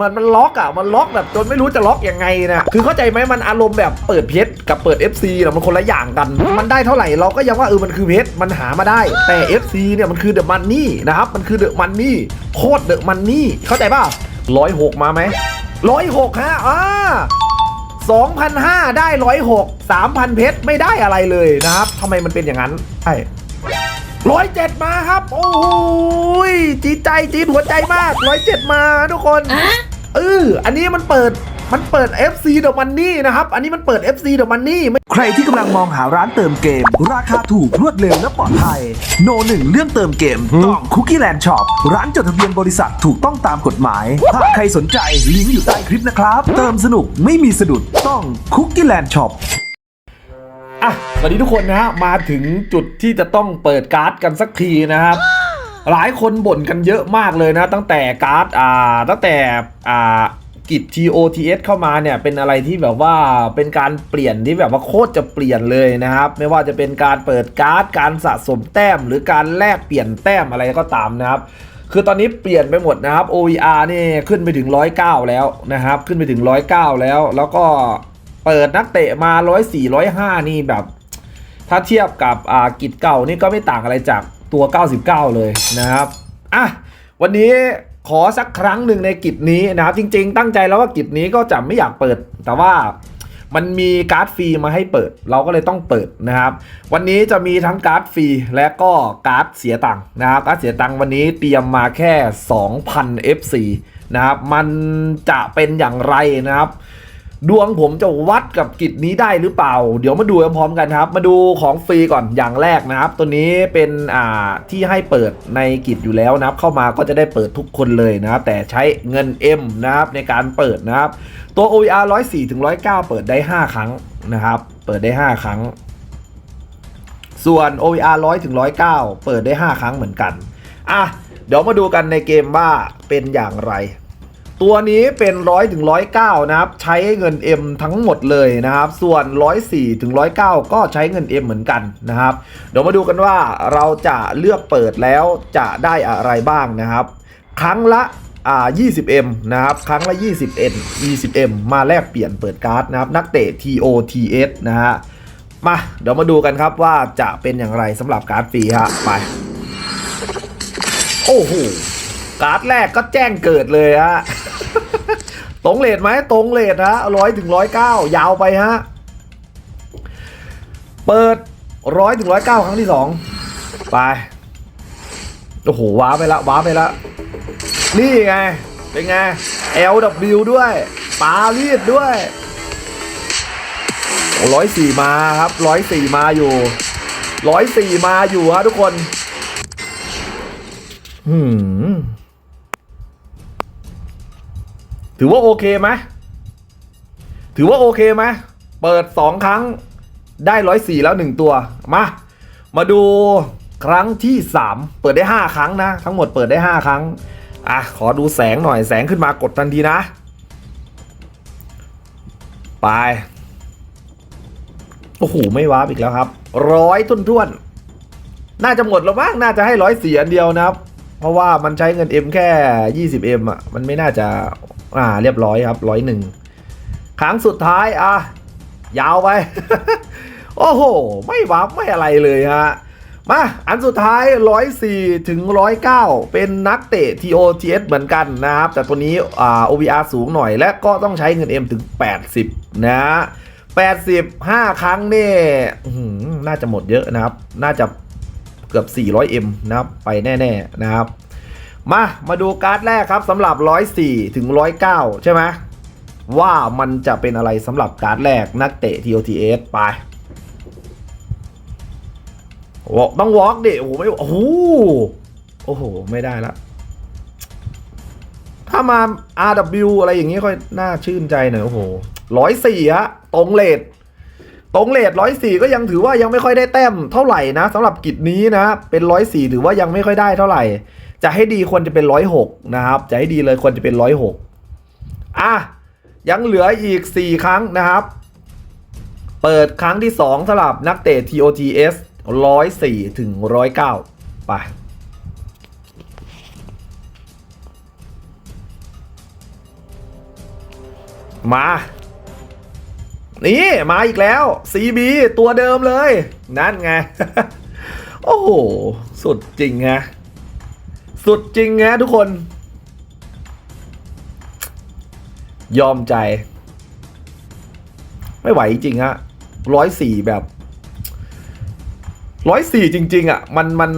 มันมันล็อกอะมันล็อกแบบจนไม่รู้จะล็อกยังไงนะคือเข้าใจไหมมันอารมณ์แบบเปิดเพชรกับเปิด FC นะมันคนละอย่างกัน มันได้เท่าไหร่เราก็ยังว่าเออมันคือเพชรมันหามาได้ แต่ FC เนี่ยมันคือเดอะมันนี่นะครับมันคือเดอะมันนี่โคตรเดอะมันนี่เข้าใจป่ะร้อยหกมาไหมร้อยหกฮะอ่า2,500ได้106 3,000เพชรไม่ได้อะไรเลยนะครับทำไมมันเป็นอย่างนั้นใช่ร้อยเจ็ดมาครับ โอ้โหยจีใจจีหัวใจมากร้อยเจ็ดมาทุกคน เอออันนี้มันเปิดมันเปิด FC เดอะมันนี่นะครับ อันนี้มันเปิด FC เดอะมันนี่ไม่ใครที่กำลังมองหาร้านเติมเกม ราคาถูกรวดเร็วและปลอดภัย โนหนึ่งเรื่องเติมเกมต้องคุกกี้แลนด์ช็อปร้านจดทะเบียนบริษัทถูกต้องตามกฎหมาย ถ้าใครสนใจลิงก์อยู่ใต้คลิปนะครับ เติมสนุกไม่มีสะดุดต้องคุกกี้แลนด์ช็อปอะสวัสดีทุกคนนะฮะมาถึงจุดที่จะต้องเปิดการ์ดกันสักทีนะครับ หลายคนบ่นกันเยอะมากเลยนะ ตั้งแต่การ์ดอ่าตั้งแต่อ่ากิจ TOTS เข้ามาเนี่ยเป็นอะไรที่แบบว่าเป็นการเปลี่ยนที่แบบว่าโคตรจะเปลี่ยนเลยนะครับ ไม่ว่าจะเป็นการเปิดการ์ดการสะสมแต้ม หรือการแลกเปลี่ยนแต้มอะไรก็ตามนะครับคือตอนนี้เปลี่ยนไปหมดนะครับ OER นี่ขึ้นไปถึง 109 แล้วนะครับ ขึ้นไปถึง 109 แล้ว แล้วก็เปิดนักเตะมา 104 105 นี่แบบ ถ้าเทียบกับอ่ากิจเก่านี่ก็ไม่ต่างอะไรจาก ตัว 99 เลยนะครับอะวันนี้ขอสักครั้งหนึ่งในกิจนี้นะครับ จริง ๆ ตั้งใจแล้วว่ากิจนี้ก็จะไม่อยากเปิด แต่ว่ามันมีการ์ดฟรีมาให้เปิด เราก็เลยต้องเปิดนะครับ วันนี้จะมีทั้งการ์ดฟรีและก็การ์ดเสียตังค์นะครับการ์ดเสียตังค์วันนี้เตรียมมาแค่ 2,000 FC นะครับ มันจะเป็นอย่างไรนะครับ ดวงผมจะวัดกับกิจนี้ได้หรือเปล่า เดี๋ยวมาดูพร้อมกันครับ มาดูของฟรีก่อนอย่างแรกนะครับ ตัวนี้เป็นอ่าที่ให้เปิดในกิจอยู่แล้วนะครับ เข้ามาก็จะได้เปิดทุกคนเลยนะครับแต่ใช้เงิน M นะครับในการเปิดนะครับ ตัว OER 104ถึง109 เปิดได้ 5 ครั้งนะครับ เปิดได้ 5 ครั้ง ส่วน OER 100ถึง109 เปิดได้ 5 ครั้งเหมือนกันอะเดี๋ยวมาดูกันในเกมว่าเป็นอย่างไร ตัวนี้เป็น 100ถึง109 นะครับ ใช้เงิน M ทั้งหมดเลยนะครับ ส่วน 104ถึง109 ก็ใช้เงิน M เหมือนกันนะครับ เดี๋ยวมาดูกันว่าเราจะเลือกเปิดแล้วจะได้อะไรบ้างนะครับ ครั้งละอ่า 20M นะครับ ครั้งละ 20M 20M มาแลกเปลี่ยนเปิดการ์ดนะครับ นักเตะ TOTS นะฮะ มาเดี๋ยวมาดูกันครับว่าจะเป็นอย่างไรสำหรับการ์ดฟรีฮะ ไป โอ้โห การ์ดแรกก็แจ้งเกิดเลยฮะ ตรงเลทไหมตรงเลทฮะร้อยถึงร้อยเก้ายาวไปฮะ เปิดร้อยถึงร้อยเก้าครั้งที่สองไป โอ้โห ว้าไปละ ว้าไปละ นี่ไง เป็นไง LW ด้วย ปารีดด้วยร้อยสี่มาครับร้อยสี่มาอยู่ร้อยสี่มาอยู่ฮะทุกคน หืม ถือว่าโอเคไหมถือว่าโอเคไหมเปิดสองครั้งได้ร้อยสี่แล้วหนึ่งตัว มา มาดูครั้งที่สามเปิดได้ห้าครั้งนะ ทั้งหมดเปิดได้ห้าครั้ง อะ ขอดูแสงหน่อยแสงขึ้นมากดทันทีนะ ไป โอ้โห ไม่ว้าอีกแล้วครับ ร้อยทุนทวน น่าจะหมดแล้วมั้งน่าจะให้ร้อยสี่อันเดียวนะครับ เพราะว่ามันใช้เงิน M แค่ 20M อะ มันไม่น่าจะ อ่าเรียบร้อยครับร้อยหนึ่งครั้งสุดท้ายอะยาวไป โอ้โห ไม่วับไม่อะไรเลยฮะมาอันสุดท้าย 104 ถึง 109 เป็นนักเตะ TOTS เหมือนกันนะครับ แต่ตัวนี้อ่า OVR สูงหน่อยและก็ต้องใช้เงิน M ถึง 80 นะ85 ครั้งนี่น่าจะหมดเยอะนะครับ น่าจะเกือบ 400M นะครับ ไปแน่ ๆ นะครับ มา มาดูการ์ดแรกครับสำหรับ 104 ถึง 109 ใช่ไหมว่ามันจะเป็นอะไรสำหรับการ์ดแรกนักเตะ TOTS ไปวอล์กต้องวอล์กดิโอ้โหไม่โอ้โหโอ้โห ไม่ได้ละถ้ามา RW อะไรอย่างงี้ค่อยน่าชื่นใจหน่อยโอ้โหร้อยสี่ฮะตรงเลทตรงเลทร้อยสี่ก็ยังถือว่ายังไม่ค่อยได้แต้มเท่าไหร่นะสำหรับกิจนี้นะ เป็นร้อยสี่ถือว่ายังไม่ค่อยได้เท่าไหร่ จะให้ดีควรจะเป็นร้อยหกนะครับ จะให้ดีเลยควรจะเป็นร้อยหกอะยังเหลืออีก 4 ครั้งนะครับ เปิดครั้งที่ 2สำหรับนักเตะ TOTS 104 ถึง 109 ไป มา นี่ มาอีกแล้ว CB ตัวเดิมเลย นั่นไง โอ้โห สุดจริงฮะ สุดจริงฮะทุกคน ยอมใจ ไม่ไหวจริงฮะร้อยสี่แบบร้อยสี่จริง ๆ อะ มันมัน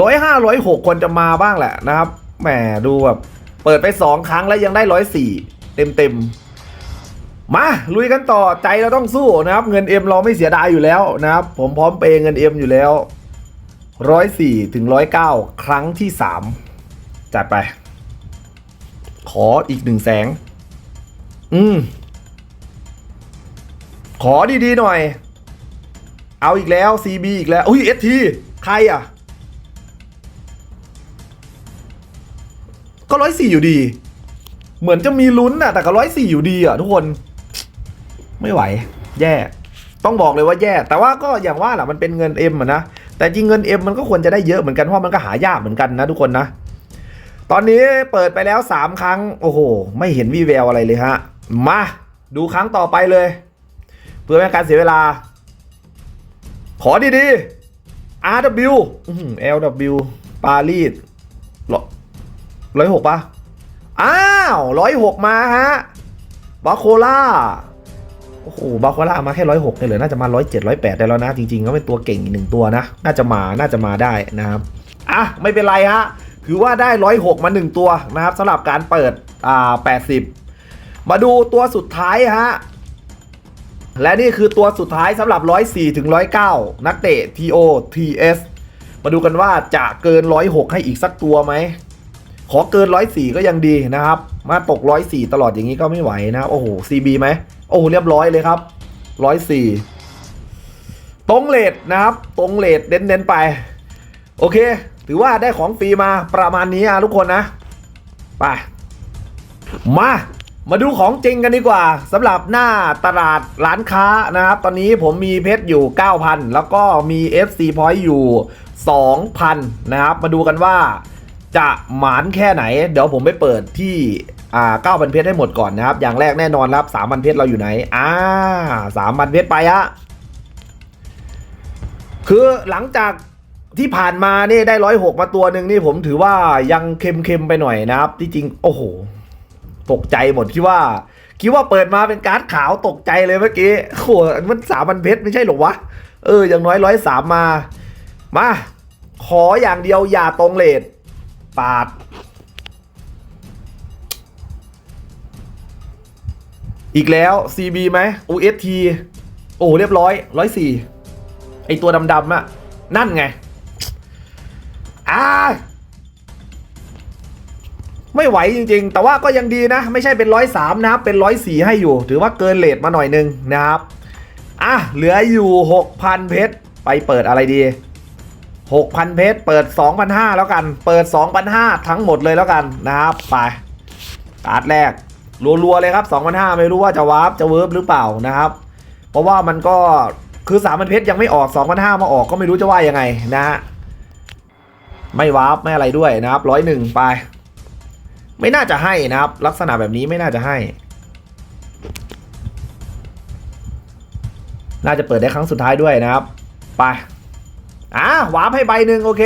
ร้อยห้าร้อยหกคนจะมาบ้างแหละนะครับแหมดูแบบเปิดไปสองครั้งแล้วยังได้ร้อยสี่เต็มเต็มๆมาลุยกันต่อใจเราต้องสู้นะครับ เงินเอ็มเราไม่เสียดายอยู่แล้วนะครับ ผมพร้อมเปย์เงินเอ็มอยู่แล้ว ร้อยสี่ถึงร้อยเก้าครั้งที่สามจัดไป ขออีกหนึ่งแสง อืม ขอดีๆหน่อย เอาอีกแล้ว CB อีกแล้ว อุ้ย ST ใครอะ ก็ร้อยสี่อยู่ดี เหมือนจะมีลุ้นน่ะ แต่ก็ร้อยสี่อยู่ดีอะทุกคน ไม่ไหว แย่ ต้องบอกเลยว่าแย่ แต่ว่าก็อย่างว่าแหละมันเป็นเงินเอ็มอะนะ แต่จริงเงินเอ็มมันก็ควรจะได้เยอะเหมือนกันเพราะมันก็หายากเหมือนกันนะทุกคนนะ ตอนนี้เปิดไปแล้ว 3 ครั้ง โอ้โห ไม่เห็นวี่แววอะไรเลยฮะ มาดูครั้งต่อไปเลย เพื่อไม่ให้การเสียเวลา ขอดีๆ RW LW ปารีสร้อยหกปะอ้าวร้อยหกมาฮะบาโคล่า โอ้โหบาโคล่ามาแค่ร้อยหกเนี่ยเหลือน่าจะมาร้อยเจ็ดร้อยแปดได้แล้วนะ จริงๆก็เป็นตัวเก่งอีกหนึ่งตัวนะ น่าจะมาน่าจะมาได้นะครับอะไม่เป็นไรฮะถือว่าได้ร้อยหกมาหนึ่งตัวนะครับสำหรับการเปิดอ่าแปดสิบมาดูตัวสุดท้ายฮะและนี่คือตัวสุดท้ายสำหรับ104ถึง109 นักเตะ TO TS มาดูกันว่าจะเกิน 106 ให้อีกสักตัวไหม ขอเกิน 104 ก็ยังดีนะครับ มาตก 104 ตลอดอย่างนี้ก็ไม่ไหวนะครับโอ้โห CB ไหม โอ้โหเรียบร้อยเลยครับ104ตรงเลทนะครับ ตรงเลทเน้นๆไป โอเค ถือว่าได้ของฟรีมาประมาณนี้อะทุกคนนะ ไป มา มาดูของจริงกันดีกว่าสำหรับหน้าตลาดร้านค้านะครับ ตอนนี้ผมมีเพชรอยู่ 9,000 แล้วก็มี FC Point อยู่ 2,000 นะครับ มาดูกันว่าจะหมานแค่ไหน เดี๋ยวผมไปเปิดที่ อ่า9,000เพชรให้หมดก่อนนะครับ อย่างแรกแน่นอนครับ3,000เพชรเราอยู่ไหน อ่า3,000เพชรไปอะคือหลังจากที่ผ่านมานี่ได้ร้อยหกมาตัวหนึ่งนี่ผมถือว่ายังเค็มๆไปหน่อยนะครับ ที่จริง โอ้โห ตกใจหมดคิดว่า คิดว่าเปิดมาเป็นการ์ดขาวตกใจเลยเมื่อกี้โอ้โหมันสามพันเพชรไม่ใช่หรอวะ เอออย่างน้อยร้อยสามมา มา ขออย่างเดียวอย่าตรงเลทปาด อีกแล้ว CB ไหม UST โอ้เรียบร้อยร้อยสี่ไอตัวดำๆอะนั่นไงอ่าไม่ไหวจริงๆ แต่ว่าก็ยังดีนะ ไม่ใช่เป็นร้อยสามนะครับ เป็นร้อยสี่ให้อยู่ ถือว่าเกินเลทมาหน่อยนึงนะครับ อะ เหลืออยู่หกพันเพชร ไปเปิดอะไรดีหกพันเพชร เปิดสองพันห้าแล้วกัน เปิดสองพันห้าทั้งหมดเลยแล้วกันนะครับ ไปการ์ดแรก รัวๆเลยครับ2,500ไม่รู้ว่าจะวาร์ปจะเวิร์บหรือเปล่านะครับ เพราะว่ามันก็คือ3 0 0 0เพชรยังไม่ออก2,500มาออกก็ไม่รู้จะว่ายังไงนะฮะไม่วาร์ปไม่อะไรด้วยนะครับร้อยหนึ่งไป ไม่น่าจะให้นะครับ ลักษณะแบบนี้ไม่น่าจะให้ น่าจะเปิดได้ครั้งสุดท้ายด้วยนะครับ ไปอ่าวาร์ปให้ใบหนึ่งโอเค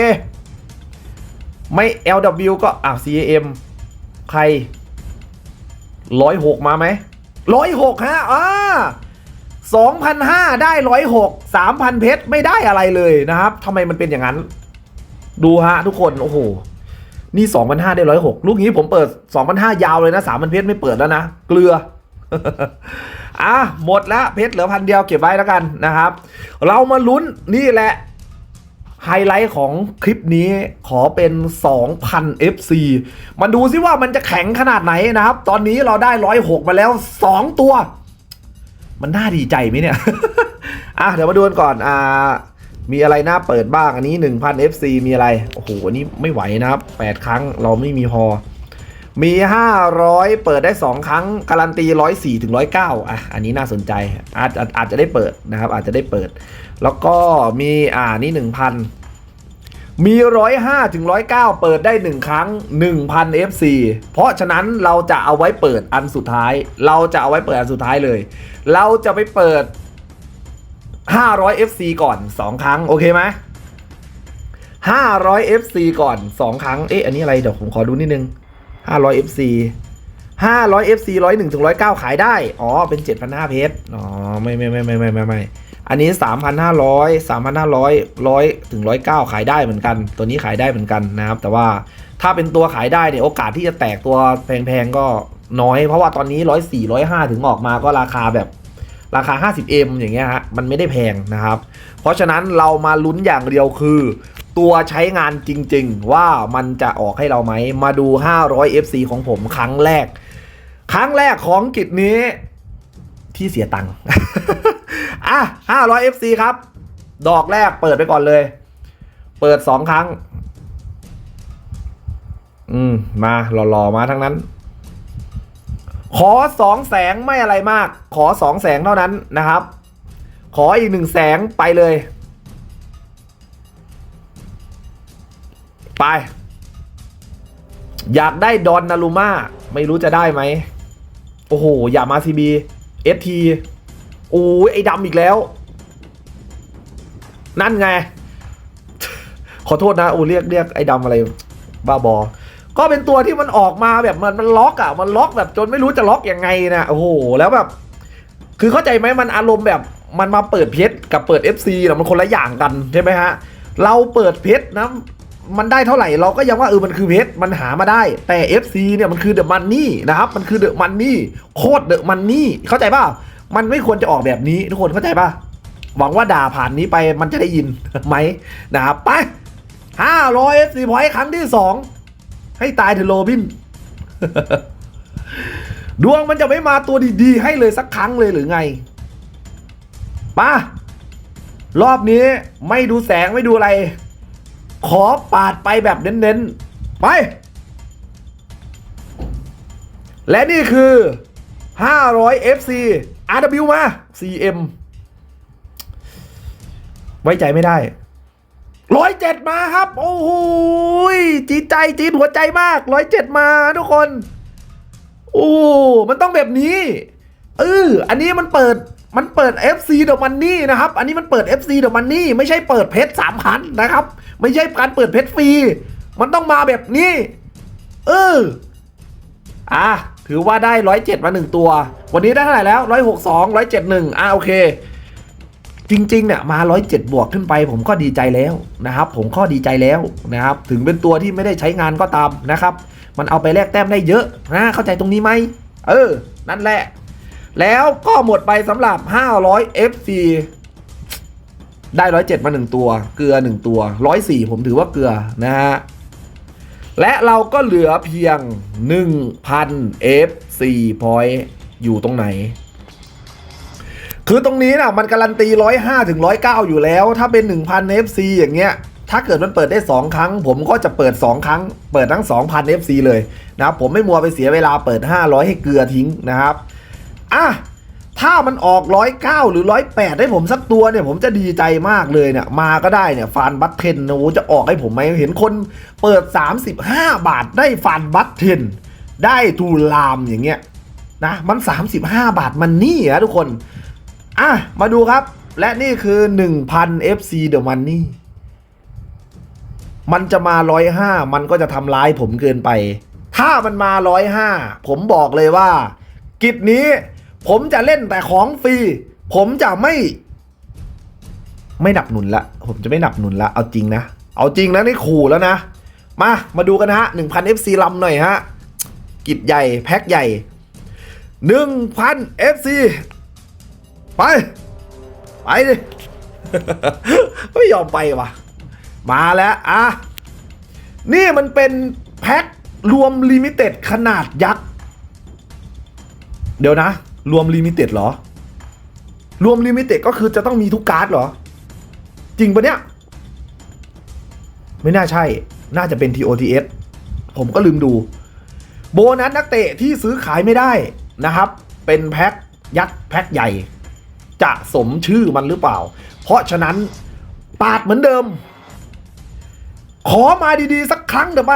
ไม่ LW ก็อ้าว CAM ใคร ร้อยหกมาไหมร้อยหกฮะอ่าสองพันห้าได้ร้อยหกสามพันเพชรไม่ได้อะไรเลยนะครับทำไมมันเป็นอย่างนั้น ดูฮะทุกคน โอ้โห นี่สองพันห้าได้ร้อยหกลูกนี้ผมเปิดสองพันห้ายาวเลยนะสามพันเพชรไม่เปิดแล้วนะ เกลืออะหมดแล้วเพชรเหลือพันเดียวเก็บไว้แล้วกันนะครับ เรามาลุ้นนี่แหละ ไฮไลท์ของคลิปนี้ขอเป็น 2,000 FC มาดูซิว่ามันจะแข็งขนาดไหนนะครับ ตอนนี้เราได้ 106 มาแล้ว 2 ตัว มันน่าดีใจไหมเนี่ย อะเดี๋ยวมาดูกันก่อนอ่ามีอะไรน่าเปิดบ้างอันนี้ 1,000 FC มีอะไร โอ้โหอันนี้ไม่ไหวนะครับ 8 ครั้งเราไม่มีพอ มี 500 เปิดได้ 2 ครั้ง การันตี 104ถึง109อะอันนี้น่าสนใจอาจอาจอาจจะได้เปิดนะครับ อาจจะได้เปิด แล้วก็มีอ่านี่1,000มี105ถึง109เปิดได้1ครั้ง1,000 FC เพราะฉะนั้นเราจะเอาไว้เปิดอันสุดท้าย เราจะเอาไว้เปิดอันสุดท้ายเลย เราจะไปเปิด500 FC ก่อน2ครั้ง โอเคไหม500 FC ก่อน2ครั้ง เอ๊ะ อันนี้อะไร เดี๋ยวผมขอดูนิดนึง500 FC 500 FC 101ถึง109ขายได้ อ๋อ เป็น7,500เพชรอ๋อ ไม่ไม่ไม่ไม่ไม่ไม่ไม่ อันนี้ 3,500 3,500 100ถึง109 ขายได้เหมือนกัน ตัวนี้ขายได้เหมือนกันนะครับ แต่ว่าถ้าเป็นตัวขายได้เนี่ยโอกาสที่จะแตกตัวแพงๆก็น้อย เพราะว่าตอนนี้ 104 105 ถึงออกมาก็ราคาแบบราคา 50M อย่างเงี้ยฮะ มันไม่ได้แพงนะครับ เพราะฉะนั้นเรามาลุ้นอย่างเดียวคือ ตัวใช้งานจริงๆ ว่ามันจะออกให้เราไหม มาดู 500 FC ของผมครั้งแรก ครั้งแรกของกิจนี้ที่เสียตังค์ อะ500 FC ครับ ดอกแรกเปิดไปก่อนเลย เปิดสองครั้ง อืม มาหล่อๆมาทั้งนั้น ขอสองแสงไม่อะไรมาก ขอสองแสงเท่านั้นนะครับ ขออีกหนึ่งแสงไปเลย ไป อยากได้ดอนนารุมาไม่รู้จะได้ไหม โอ้โห อย่ามาซีบีเอที โอ้ยไอ้ดำอีกแล้ว นั่นไง ขอโทษนะโอ้เรียกเรียกไอ้ดำอะไร บ้าบอ ก็เป็นตัวที่มันออกมาแบบมันมันล็อกอะ่ะ มันล็อกแบบจนไม่รู้จะล็อกยังไงนะโอ้โหแล้วแบบ คือเข้าใจไหมมันอารมณ์แบบมันมาเปิดเพชรกับเปิด FC นะมันคนละอย่างกันใช่ไหมฮะ เราเปิดเพชรนะมันได้เท่าไหร่เราก็ยังว่าเออมันคือเพชรมันหามาได้ แต่ FC เนี่ยมันคือเดอะมันนี่นะครับ มันคือเดอะมันนี่โคตรเดอะมันนี่เข้าใจป่ะ มันไม่ควรจะออกแบบนี้ทุกคนเข้าใจปะหวังว่าด่าผ่านนี้ไปมันจะได้ยินไหมนะครับไป500 FC พอยครั้งที่สองให้ตายเถอะโรบิน ดวงมันจะไม่มาตัวดีๆ ให้เลยสักครั้งเลยหรือไงมารอบนี้ไม่ดูแสงไม่ดูอะไร ขอปาดไปแบบเน้นๆ ไป และนี่คือ 500 FC RW มา CM ไว้ใจไม่ได้ร้อยเจ็ดมาครับ โอ้โหยจีใจจีหัวใจมากร้อยเจ็ดมาทุกคน โอ้มันต้องแบบนี้เอออันนี้มันเปิดมันเปิด FC เดอะมันนี่นะครับ อันนี้มันเปิด FC เดอะมันนี่ไม่ใช่เปิดเพชรสามพันนะครับ ไม่ใช่การเปิดเพชรฟรี มันต้องมาแบบนี้ เอออะ ถือว่าได้ร้อยเจ็ดมาหนึ่งตัว วันนี้ได้เท่าไหร่แล้วร้อยหกสองร้อยเจ็ดหนึ่งอะโอเค จริงๆเนี่ยมา107บวกขึ้นไป ผมก็ดีใจแล้วนะครับ ผมก็ดีใจแล้วนะครับ ถึงเป็นตัวที่ไม่ได้ใช้งานก็ตามนะครับ มันเอาไปแลกแต้มได้เยอะนะเข้าใจตรงนี้ไหมเออ นั่นแหละ แล้วก็หมดไปสำหรับ 500 FC ได้ 107 มา 1 ตัว เกลือ 1 ตัว 104 ผมถือว่าเกลือนะฮะ และเราก็เหลือเพียง 1,000 FC point อยู่ตรงไหน คือตรงนี้นะมันการันตี 105ถึง109 อยู่แล้ว ถ้าเป็น 1,000 FC อย่างเงี้ย ถ้าเกิดมันเปิดได้ 2 ครั้ง ผมก็จะเปิด 2 ครั้ง เปิดทั้ง 2,000 FC เลยนะครับผมไม่มัวไปเสียเวลาเปิด 500 ให้เกลือทิ้งนะครับ อะ ถ้ามันออก109หรือ108ให้ผมสักตัวเนี่ย ผมจะดีใจมากเลยเนี่ย มาก็ได้เนี่ยฟานบัตเทนโอ้จะออกให้ผมไหมเห็นคนเปิด 35 บาทได้ฟานบัตเทนได้ทูลามอย่างเงี้ยนะมัน 35 บาทมันนี่อะทุกคน อะ มาดูครับ และนี่คือ 1,000 FC The Money มันจะมา 105 มันก็จะทำร้ายผมเกินไป ถ้ามันมา 105 ผมบอกเลยว่า กิจนี้ ผมจะเล่นแต่ของฟรี ผมจะไม่ ไม่หนับหนุนละ ผมจะไม่หนับหนุนละ เอาจริงนะ เอาจริงนะนี่ขู่แล้วนะ มา มาดูกันนะฮะ 1,000 FC ลำหน่อยฮะ กิจใหญ่ แพ็คใหญ่ 1,000 FC ไป ไปดิ ไม่ยอมไปวะมาแล้วอะนี่มันเป็นแพ็ครวมลิมิเต็ดขนาดยักษ์ เดี๋ยวนะ รวมลิมิเต็ดเหรอ รวมลิมิเต็ดก็คือจะต้องมีทุกการ์ดเหรอ จริงปะเนี่ย ไม่น่าใช่ น่าจะเป็น TOTS ผมก็ลืมดู โบนัสนักเตะที่ซื้อขายไม่ได้นะครับ เป็นแพ็คยักษ์แพ็คใหญ่ จะสมชื่อมันหรือเปล่า เพราะฉะนั้นปาดเหมือนเดิม ขอมาดีๆ สักครั้งเดี๋ยวไป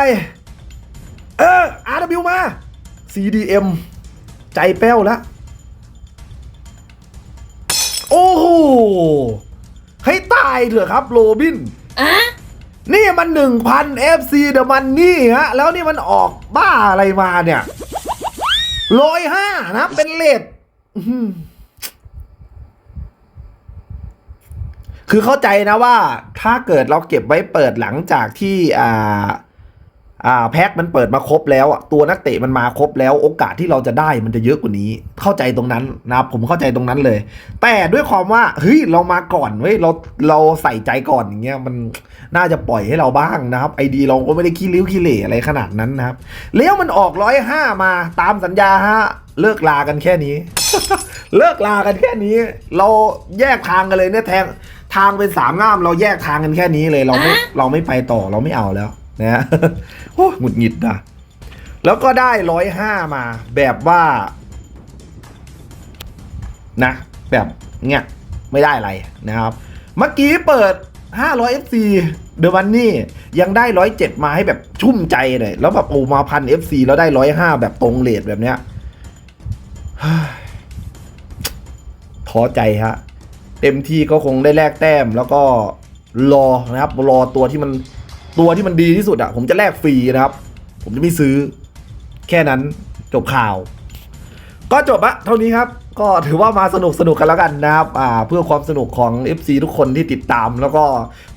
เออ RW มา CDM ใจแป้วแล้ว โอ้โหให้ตายเถอะครับโรบินนี่มันหนึ่งพัน FC เดอะมันนี่ฮะ แล้วนี่มันออกบ้าอะไรมาเนี่ยร้อยห้านะ เป็นเลทอื้อหือคือเข้าใจนะว่า ถ้าเกิดเราเก็บไว้เปิดหลังจากที่อ่า อ่าแพ็คมันเปิดมาครบแล้วตัวนักเตะมันมาครบแล้ว โอกาสที่เราจะได้มันจะเยอะกว่านี้ เข้าใจตรงนั้นนะครับผมเข้าใจตรงนั้นเลย แต่ด้วยความว่าเฮ้ยเรามาก่อนเว้ยเราเราใส่ใจก่อนอย่างเงี้ยมันน่าจะปล่อยให้เราบ้างนะครับไอดีเราก็ไม่ได้ขี้ริ้วขี้เหร่อะไรขนาดนั้นนะครับแล้วมันออกร้อยห้ามาตามสัญญาฮะเลิกลากันแค่นี้ เลิกลากันแค่นี้ เราแยกทางกันเลยเนี่ยแทงทางเป็นสามง่ามเราแยกทางกันแค่นี้เลยเราไม่เราไม่ไปต่อเราไม่เอาแล้ว นะฮะโอ้หงุดหงิดนะแล้วก็ได้ร้อยห้ามาแบบว่า นะ แบบเนี้ยไม่ได้อะไรนะครับ เมื่อกี้เปิด 500 FC เดอะวันนี่ยังได้107มาให้แบบชุ่มใจเลยแล้วแบบโอ้มาพัน FC แล้วได้105แบบตรงเลทแบบเนี้ยท้อใจฮะ เต็มที่ก็คงได้แลกแต้มแล้วก็รอนะครับ รอตัวที่มัน ตัวที่มันดีที่สุดอะผมจะแลกฟรีนะครับ ผมจะไม่ซื้อ แค่นั้นจบข่าว ก็จบอะเท่านี้ครับ ก็ถือว่ามาสนุกสนุกกันแล้วกันนะครับอ่าเพื่อความสนุกของ FC ทุกคนที่ติดตาม แล้วก็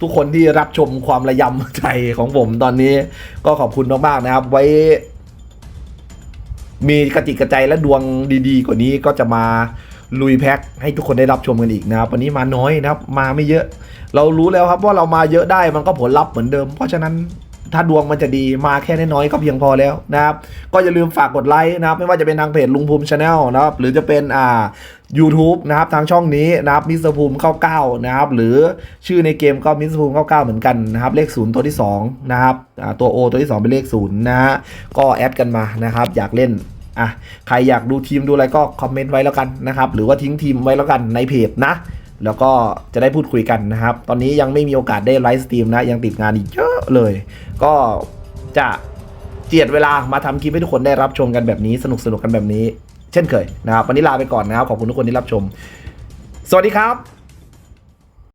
ทุกคนที่รับชมความระยำใจของผมตอนนี้ ก็ขอบคุณมากๆนะครับ ไว้ มีกระจิกกระใจและดวงดีๆ กว่านี้ก็จะมาลุยแพ็คให้ทุกคนได้รับชมกันอีกนะครับ วันนี้มาน้อยนะครับ มาไม่เยอะ เรารู้แล้วครับว่าเรามาเยอะได้มันก็ผลลัพธ์เหมือนเดิม เพราะฉะนั้นถ้าดวงมันจะดีมาแค่น้อยๆก็เพียงพอแล้วนะครับ ก็อย่าลืมฝากกดไลค์นะครับ ไม่ว่าจะเป็นทางเพจลุงภูมิชาแนลนะครับ หรือจะเป็นอ่า u t u b e นะครับ ทางช่องนี้นะครับมิสเตอร์ภูมิ99นะครับ หรือชื่อในเกมก็มิสเตอร์ภูมิ99เหมือนกันนะครับ เลข0ตัวที่ 2 นะครับตัว O ตัวที่ 2 เป็นเลข0นะฮะก็แอดกันมานะครับ อยากเล่นอะใครอยากดูทีมดูอะไรก็คอมเมนต์ไว้แล้วกันนะครับ หรือว่าทิ้งทีมไว้แล้วกันในเพจนะ แล้วก็จะได้พูดคุยกันนะครับ ตอนนี้ยังไม่มีโอกาสได้ไลฟ์สตรีมนะ ยังติดงานอีกเยอะเลย ก็จะเจียดเวลามาทำคลิปให้ทุกคนได้รับชมกันแบบนี้สนุกสนุกกันแบบนี้ เช่นเคยนะครับวันนี้ลาไปก่อนนะครับขอบคุณทุกคนที่รับชม สวัสดีครับ